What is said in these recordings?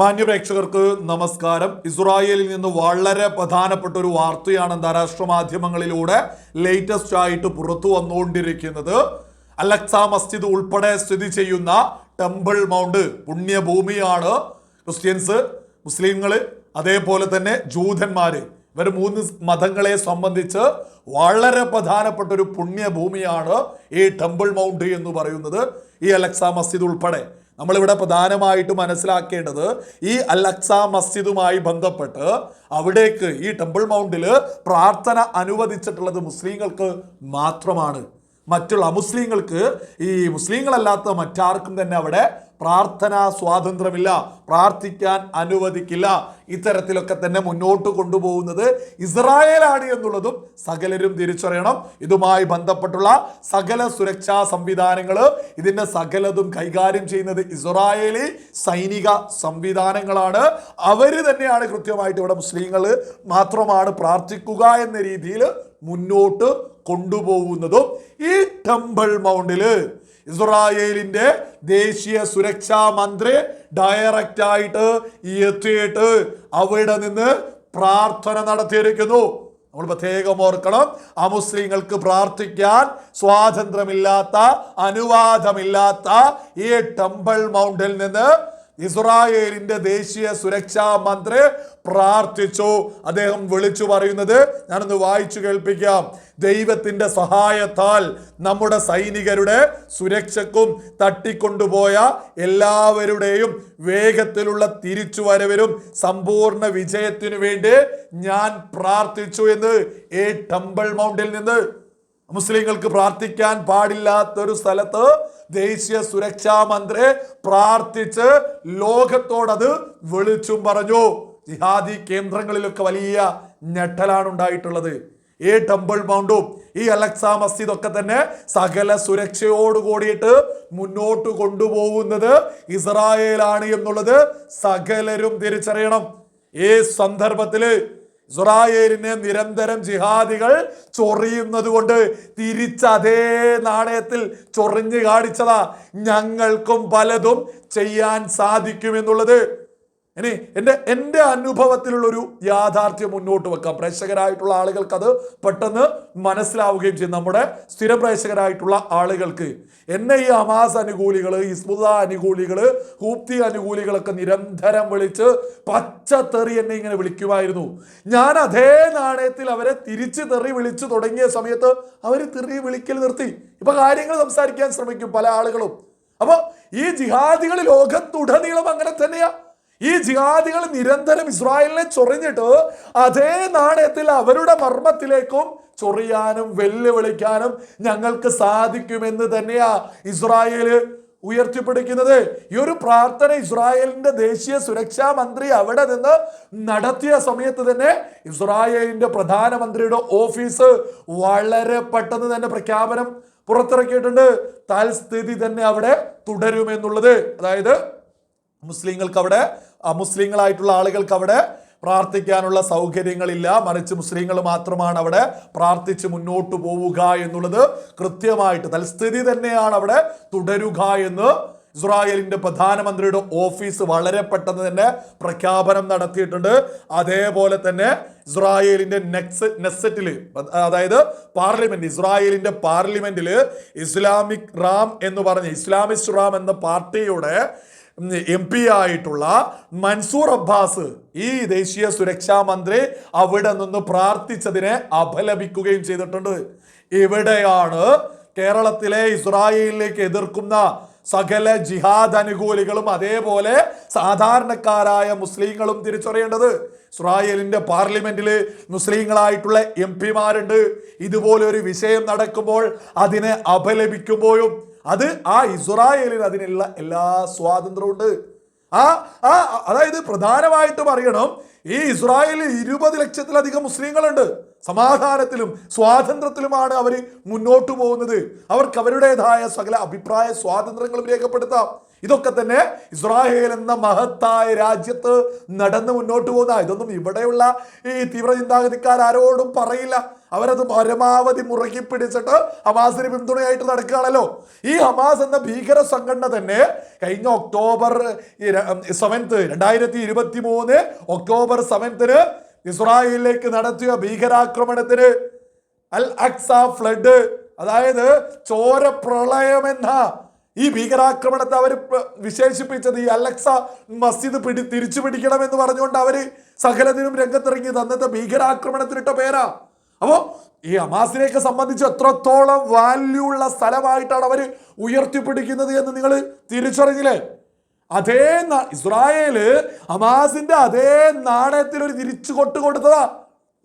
മാന്യപ്രേക്ഷകർക്ക് നമസ്കാരം. ഇസ്രായേലിൽ നിന്ന് വളരെ പ്രധാനപ്പെട്ട ഒരു വാർത്തയാണ് അന്താരാഷ്ട്ര മാധ്യമങ്ങളിലൂടെ ലേറ്റസ്റ്റ് ആയിട്ട് പുറത്തു വന്നുകൊണ്ടിരിക്കുന്നത്. അലക്സ മസ്ജിദ് ഉൾപ്പെടെ സ്ഥിതി ചെയ്യുന്ന ടെമ്പിൾ മൗണ്ട് പുണ്യഭൂമിയാണ് ക്രിസ്ത്യൻസ് മുസ്ലിങ്ങൾ അതേപോലെ തന്നെ ജൂതന്മാർ ഇവർ മൂന്ന് മതങ്ങളെ സംബന്ധിച്ച് വളരെ പ്രധാനപ്പെട്ട ഒരു പുണ്യഭൂമിയാണ് ഈ ടെമ്പിൾ മൗണ്ട് എന്ന് പറയുന്നത് ഈ അലക്സ മസ്ജിദ് ഉൾപ്പെടെ. നമ്മളിവിടെ പ്രധാനമായിട്ട് മനസ്സിലാക്കേണ്ടത് ഈ അൽ അക്സ മസ്ജിദുമായി ബന്ധപ്പെട്ട് അവിടേക്ക് ഈ ടെമ്പിൾ മൗണ്ടിൽ പ്രാർത്ഥന അനുവദിച്ചിട്ടുള്ളത് മുസ്ലിങ്ങൾക്ക് മാത്രമാണ്. മറ്റുള്ള അമുസ്ലിങ്ങൾക്ക് ഈ മുസ്ലിങ്ങളല്ലാത്ത മറ്റാർക്കും തന്നെ അവിടെ പ്രാർത്ഥനാ സ്വാതന്ത്ര്യമില്ല. പ്രാർത്ഥിക്കാൻ അനുവദിക്കില്ല. ഇത്തരത്തിലൊക്കെ തന്നെ മുന്നോട്ട് കൊണ്ടുപോകുന്നത് ഇസ്രായേലാണ് എന്നുള്ളതും സകലരും തിരിച്ചറിയണം. ഇതുമായി ബന്ധപ്പെട്ടുള്ള സകല സുരക്ഷാ സംവിധാനങ്ങൾ ഇതിന്റെ സകലതും കൈകാര്യം ചെയ്യുന്നത് ഇസ്രായേലി സൈനിക സംവിധാനങ്ങളാണ്. അവർ തന്നെയാണ് കൃത്യമായിട്ട് ഇവിടെ മുസ്ലിങ്ങൾ മാത്രമാണ് പ്രാർത്ഥിക്കുക എന്ന രീതിയിൽ മുന്നോട്ട് കൊണ്ടുപോകുന്നതും ഈ ടെമ്പിൾ മൗണ്ടിൽ ഇസ്രായേലിന്റെ ദേശീയ സുരക്ഷാ മന്ത്രി ഡയറക്റ്റ് ആയിട്ട് എത്തിയിട്ട് അവിടെ നിന്ന് പ്രാർത്ഥന നടത്തിയിരിക്കുന്നു. നമ്മൾ പ്രത്യേകം ഓർക്കണം അമുസ്ലിങ്ങൾക്ക് പ്രാർത്ഥിക്കാൻ സ്വാതന്ത്ര്യമില്ലാത്ത അനുവാദമില്ലാത്ത ഈ ടെമ്പിൾ മൗണ്ടിൽ നിന്ന് ഇസ്രായേലിന്റെ ദേശീയ സുരക്ഷാ മന്ത്രി പ്രാർത്ഥിച്ചു. അദ്ദേഹം വിളിച്ചു പറയുന്നത് ഞാനൊന്ന് വായിച്ചു കേൾപ്പിക്കാം. ദൈവത്തിന്റെ സഹായത്താൽ നമ്മുടെ സൈനികരുടെ സുരക്ഷക്കും തട്ടിക്കൊണ്ടുപോയ എല്ലാവരുടെയും വേഗത്തിലുള്ള തിരിച്ചുവരവിനും സമ്പൂർണ വിജയത്തിനു വേണ്ടി ഞാൻ പ്രാർത്ഥിച്ചു എന്ന് ഈ ടെമ്പിൾ മൗണ്ടിൽ നിന്ന് മുസ്ലിങ്ങൾക്ക് പ്രാർത്ഥിക്കാൻ പാടില്ലാത്തൊരു സ്ഥലത്ത് ദേശീയ സുരക്ഷാ മന്ത്രി പ്രാർത്ഥിച്ച് ലോകത്തോടത് വിളിച്ചും പറഞ്ഞു. ജിഹാദി കേന്ദ്രങ്ങളിലൊക്കെ വലിയ ഞെട്ടലാണ് ഉണ്ടായിട്ടുള്ളത്. ഈ ടെമ്പിൾ മൗണ്ടും ഈ അലക്സ മസ്ജിദ് ഒക്കെ തന്നെ സകല സുരക്ഷയോട് കൂടിയിട്ട് മുന്നോട്ട് കൊണ്ടുപോകുന്നത് ഇസ്രായേലാണ് എന്നുള്ളത് സകലരും തിരിച്ചറിയണം. ഈ സന്ദർഭത്തിൽ ഇസ്രായേലിനെ നിരന്തരം ജിഹാദികൾ ചൊറിയുന്നത് കൊണ്ട് തിരിച്ചതേ നാണയത്തിൽ ചൊറിഞ്ഞു കാണിച്ചതാ. ഞങ്ങൾക്കും പലതും ചെയ്യാൻ സാധിക്കുമെന്നുള്ളത് ഇനി എന്റെ എന്റെ അനുഭവത്തിലുള്ളൊരു യാഥാർത്ഥ്യം മുന്നോട്ട് വെക്കാം. പ്രേക്ഷകരായിട്ടുള്ള ആളുകൾക്ക് അത് പെട്ടെന്ന് മനസ്സിലാവുകയും ചെയ്യും. നമ്മുടെ സ്ഥിര പ്രേക്ഷകരായിട്ടുള്ള ആളുകൾക്ക് എന്നെ ഈ അമാസ് അനുകൂലികൾ ഇസ്മുദ അനുകൂലികൾ ഹൂപ്തി അനുകൂലികളൊക്കെ നിരന്തരം വിളിച്ച് പച്ചത്തെറി എന്നെ ഇങ്ങനെ വിളിക്കുമായിരുന്നു. ഞാൻ അതേ നാണയത്തിൽ അവരെ തിരിച്ച് തെറി വിളിച്ചു തുടങ്ങിയ സമയത്ത് അവർ തെറി വിളിക്കൽ നിർത്തി. ഇപ്പൊ കാര്യങ്ങൾ സംസാരിക്കാൻ ശ്രമിക്കും പല ആളുകളും. അപ്പോൾ ഈ ജിഹാദികൾ ലോകത്തുടനീളം അങ്ങനെ തന്നെയാ. ഈ ജിഹാദികൾ നിരന്തരം ഇസ്രായേലിനെ ചൊറിഞ്ഞിട്ട് അതേ നാണയത്തിൽ അവരുടെ മർമ്മത്തിലേക്കും ചൊറിയാനും വെല്ലുവിളിക്കാനും ഞങ്ങൾക്ക് സാധിക്കുമെന്ന് തന്നെയാ ഇസ്രായേൽ ഉയർത്തിപ്പിടിക്കുന്നത്. ഈ ഒരു പ്രാർത്ഥന ഇസ്രായേലിന്റെ ദേശീയ സുരക്ഷാ മന്ത്രി അവിടെ നിന്ന് നടത്തിയ സമയത്ത് തന്നെ ഇസ്രായേലിന്റെ പ്രധാനമന്ത്രിയുടെ ഓഫീസ് വളരെ പെട്ടെന്ന് തന്നെ പ്രഖ്യാപനം പുറത്തിറക്കിയിട്ടുണ്ട്. തൽസ്ഥിതി തന്നെ അവിടെ തുടരുമെന്നുള്ളത്. അതായത് മുസ്ലിങ്ങൾക്ക് അവിടെ മുസ്ലിങ്ങളായിട്ടുള്ള ആളുകൾക്ക് അവിടെ പ്രാർത്ഥിക്കാനുള്ള സൗകര്യങ്ങളില്ല. മറിച്ച് മുസ്ലിങ്ങൾ മാത്രമാണ് അവിടെ പ്രാർത്ഥിച്ച് മുന്നോട്ട് പോവുക എന്നുള്ളത് കൃത്യമായിട്ട് തൽസ്ഥിതി തന്നെയാണ് അവിടെ തുടരുക എന്ന് ഇസ്രായേലിന്റെ പ്രധാനമന്ത്രിയുടെ ഓഫീസ് വളരെ പെട്ടെന്ന് തന്നെ പ്രഖ്യാപനം നടത്തിയിട്ടുണ്ട്. അതേപോലെ തന്നെ ഇസ്രായേലിന്റെ നെക്സ് നെസറ്റിൽ അതായത് പാർലമെന്റ് ഇസ്രായേലിന്റെ പാർലമെന്റിൽ ഇസ്ലാമിക് റാം എന്ന് പറഞ്ഞ് ഇസ്ലാമിസ്റ്റ് റാം എന്ന പാർട്ടിയുടെ എം പി ആയിട്ടുള്ള മൻസൂർ അബ്ബാസ് ഈ ദേശീയ സുരക്ഷാ മന്ത്രി അവിടെ നിന്ന് പ്രാർത്ഥിച്ചതിനെ അപലപിക്കുകയും ചെയ്തിട്ടുണ്ട്. ഇവിടെയാണ് കേരളത്തിലെ ഇസ്രായേലിലേക്ക് എതിർക്കുന്ന സകല ജിഹാദ് അനുകൂലികളും അതേപോലെ സാധാരണക്കാരായ മുസ്ലിങ്ങളും തിരിച്ചറിയേണ്ടത്. ഇസ്രായേലിന്റെ പാർലമെന്റിൽ മുസ്ലിങ്ങളായിട്ടുള്ള എം പിമാരുണ്ട്. ഇതുപോലെ ഒരു വിഷയം നടക്കുമ്പോൾ അതിനെ അപലപിക്കുമ്പോഴും അത് ആ ഇസ്രായേലിന് അതിനുള്ള എല്ലാ സ്വാതന്ത്ര്യവും ഉണ്ട് ആ ആ അതായത് പ്രധാനമായിട്ട് പറയണം ഈ ഇസ്രായേലിൽ ഇരുപത് ലക്ഷത്തിലധികം മുസ്ലിങ്ങളുണ്ട്. സമാധാനത്തിലും സ്വാതന്ത്ര്യത്തിലുമാണ് അവർ മുന്നോട്ട് പോകുന്നത്. അവർക്ക് അവരുടേതായ സകല അഭിപ്രായ സ്വാതന്ത്ര്യങ്ങളും രേഖപ്പെടുത്താം. ഇതൊക്കെ തന്നെ ഇസ്രായേൽ എന്ന മഹത്തായ രാജ്യത്ത് നടന്ന് മുന്നോട്ട് പോകുന്ന ഇതൊന്നും ഇവിടെയുള്ള ഈ തീവ്ര ചിന്താഗതിക്കാർ ആരോടും പറയില്ല. അവരത് പരമാവധി മുറുകി പിടിച്ചിട്ട് ഹമാസിന് പിന്തുണയായിട്ട് നടക്കുകയാണല്ലോ. ഈ ഹമാസ് എന്ന ഭീകര സംഘടന തന്നെ കഴിഞ്ഞ ഒക്ടോബർ സെവൻത്ത് രണ്ടായിരത്തി ഇരുപത്തി മൂന്ന് ഒക്ടോബർ സെവൻത്തിന് ഇസ്രായേലിലേക്ക് നടത്തിയ ഭീകരാക്രമണത്തിന് അൽ അക്സ ഫ്ലഡ് അതായത് ചോര പ്രളയമെന്ന ഈ ഭീകരാക്രമണത്തെ അവർ വിശേഷിപ്പിച്ചത് ഈ അലക്സ മസ്ജിദ് പിടി തിരിച്ചു പിടിക്കണമെന്ന് പറഞ്ഞുകൊണ്ട് അവർ സകലത്തിനും രംഗത്തിറങ്ങിയത് അന്നത്തെ ഭീകരാക്രമണത്തിനിട്ട പേരാ. അപ്പോ ഈ ഹമാസിനെയൊക്കെ സംബന്ധിച്ച് എത്രത്തോളം വാല്യൂ ഉള്ള സ്ഥലമായിട്ടാണ് അവർ ഉയർത്തിപ്പിടിക്കുന്നത് എന്ന് നിങ്ങൾ തിരിച്ചറിഞ്ഞില്ലേ? അതേ ഇസ്രായേൽ ഹമാസിന്റെ അതേ നാണയത്തിൽ ഒരു തിരിച്ചു കൊട്ട് കൊടുത്തതാ.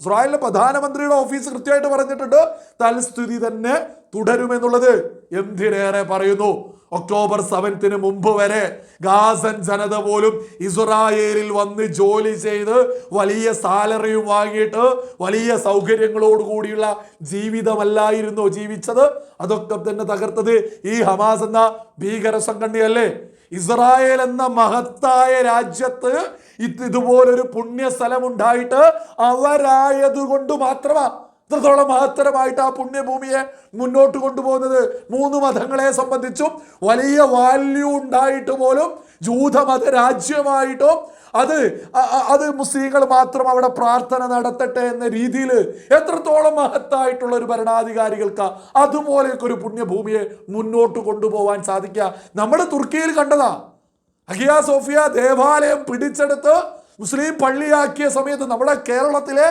ഇസ്രായേലിലെ പ്രധാനമന്ത്രിയുടെ ഓഫീസ് കൃത്യമായിട്ട് പറഞ്ഞിട്ടുണ്ട് തൽസ്ഥിതി തന്നെ തുടരുമെന്നുള്ളത് എന്തിനേറെ പറയുന്നു? ഒക്ടോബർ സെവൻത്തിന് മുമ്പ് വരെ ഗാസൻ ജനത പോലും ഇസ്രായേലിൽ വന്ന് ജോലി ചെയ്ത് വലിയ സാലറിയും വാങ്ങിയിട്ട് വലിയ സൗകര്യങ്ങളോട് കൂടിയുള്ള ജീവിതമല്ലായിരുന്നു ജീവിച്ചത്. അതൊക്കെ തന്നെ തകർത്തത് ഈ ഹമാസ് എന്ന ഭീകര സംഘടനയല്ലേ? ഇസ്രായേൽ എന്ന മഹത്തായ രാജ്യത്ത് ഇത് ഇതുപോലൊരു പുണ്യ സ്ഥലം ഉണ്ടായിട്ട് അവരായതുകൊണ്ട് മാത്രമാ ഇത്രത്തോളം മഹത്തരമായിട്ട് ആ പുണ്യഭൂമിയെ മുന്നോട്ട് കൊണ്ടുപോകുന്നത്. മൂന്ന് മതങ്ങളെ സംബന്ധിച്ചും വലിയ വാല്യൂ ഉണ്ടായിട്ട് പോലും ജൂതമത രാജ്യമായിട്ടോ അത് അത് മുസ്ലിങ്ങൾ മാത്രം അവിടെ പ്രാർത്ഥന നടത്തട്ടെ എന്ന രീതിയിൽ എത്രത്തോളം മഹത്തായിട്ടുള്ള ഒരു ഭരണാധികാരികൾക്ക് അതുപോലെയൊക്കെ ഒരു പുണ്യഭൂമിയെ മുന്നോട്ട് കൊണ്ടുപോകാൻ സാധിക്കുക. നമ്മൾ തുർക്കിയിൽ കണ്ടതാ. അഖിയ സോഫിയ ദേവാലയം പിടിച്ചെടുത്ത് മുസ്ലിം പള്ളിയാക്കിയ സമയത്ത് നമ്മുടെ കേരളത്തിലെ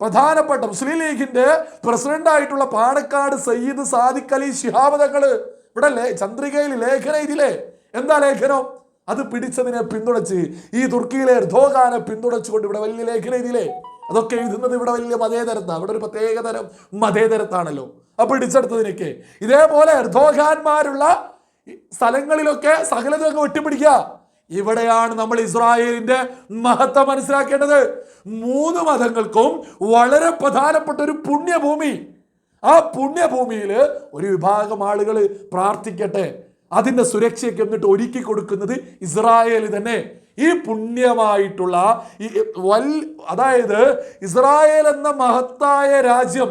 പ്രധാനപ്പെട്ട മുസ്ലിം ലീഗിന്റെ പ്രസിഡന്റ് ആയിട്ടുള്ള പാണക്കാട് സയ്യിദ് സാദിഖ് അലി ശിഹാബ് തങ്ങൾ ഇവിടെ ചന്ദ്രികയിൽ ലേഖനം ഇതിലെ എന്താ ലേഖനം? അത് പിടിച്ചതിനെ പിന്തുണച്ച് ഈ തുർക്കിയിലെ എർദോഗാനെ പിന്തുണച്ചുകൊണ്ട് ഇവിടെ വലിയ ലേഖനം ഇതിലേ അതൊക്കെ എഴുതുന്നത് ഇവിടെ വലിയ മതേതരത്താണ്. ഇവിടെ ഒരു പ്രത്യേക തരം മതേതരത്താണല്ലോ. ആ പിടിച്ചെടുത്തതിനൊക്കെ. ഇതേപോലെ എർദോഗാന്മാരുള്ള ഈ സ്ഥലങ്ങളിലൊക്കെ സകലതൊക്കെ വെട്ടിപ്പിടിക്കുക. ഇവിടെയാണ് നമ്മൾ ഇസ്രായേലിന്റെ മഹത്വം മനസ്സിലാക്കേണ്ടത്. മൂന്ന് മതങ്ങൾക്കും വളരെ പ്രധാനപ്പെട്ട ഒരു പുണ്യഭൂമി. ആ പുണ്യഭൂമിയിൽ ഒരു വിഭാഗം ആളുകൾ പ്രാർത്ഥിക്കട്ടെ. അതിന്റെ സുരക്ഷയ്ക്ക് എന്നിട്ട് ഒരുക്കി കൊടുക്കുന്നത് ഇസ്രായേൽ തന്നെ. ഈ പുണ്യമായിട്ടുള്ള ഈ വൽ അതായത് ഇസ്രായേൽ എന്ന മഹത്തായ രാജ്യം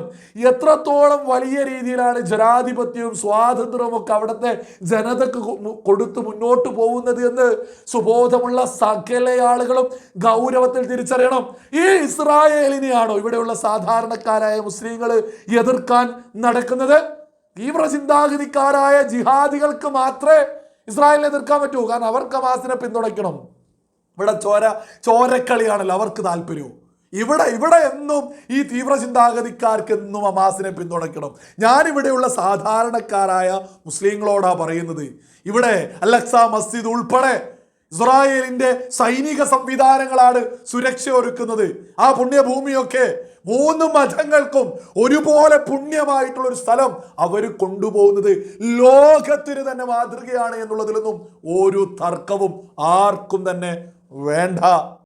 എത്രത്തോളം വലിയ രീതിയിലാണ് ജനാധിപത്യവും സ്വാതന്ത്ര്യവും ഒക്കെ അവിടുത്തെ ജനതക്ക് കൊടുത്ത് മുന്നോട്ട് പോകുന്നത് എന്ന് സുബോധമുള്ള സകല ആളുകളും ഗൗരവത്തിൽ തിരിച്ചറിയണം. ഈ ഇസ്രായേലിനെയാണോ ഇവിടെയുള്ള സാധാരണക്കാരായ മുസ്ലിങ്ങൾ എതിർക്കാൻ നടക്കുന്നത്? തീവ്ര ചിന്താഗതിക്കാരായ ജിഹാദികൾക്ക് മാത്രമേ ഇസ്രായേലിനെ എതിർക്കാൻ പറ്റൂ. കാരണം അവർക്ക് ഹമാസിനെ പിന്തുണയ്ക്കണം. ഇവിടെ ചോര ചോരക്കളിയാണല്ലോ അവർക്ക് താല്പര്യവും. ഇവിടെ ഇവിടെ എന്നും ഈ തീവ്ര ചിന്താഗതിക്കാർക്ക് എന്നും ഹമാസിനെ പിന്തുണയ്ക്കണം. ഞാനിവിടെയുള്ള സാധാരണക്കാരായ മുസ്ലിങ്ങളോടാ പറയുന്നത്. ഇവിടെ അലക്സ മസ്ജിദ് ഉൾപ്പെടെ ഇസ്രായേലിന്റെ സൈനിക സംവിധാനങ്ങളാണ് സുരക്ഷ ഒരുക്കുന്നത് ആ പുണ്യഭൂമിയൊക്കെ മൂന്ന് മതങ്ങൾക്കും ഒരുപോലെ പുണ്യമായിട്ടുള്ള ഒരു സ്ഥലം അവർ കൊണ്ടുപോകുന്നത് ലോകത്തിന് തന്നെ മാതൃകയാണ് എന്നുള്ളതിലൊന്നും ഒരു തർക്കവും ആർക്കും തന്നെ വേണ്ട.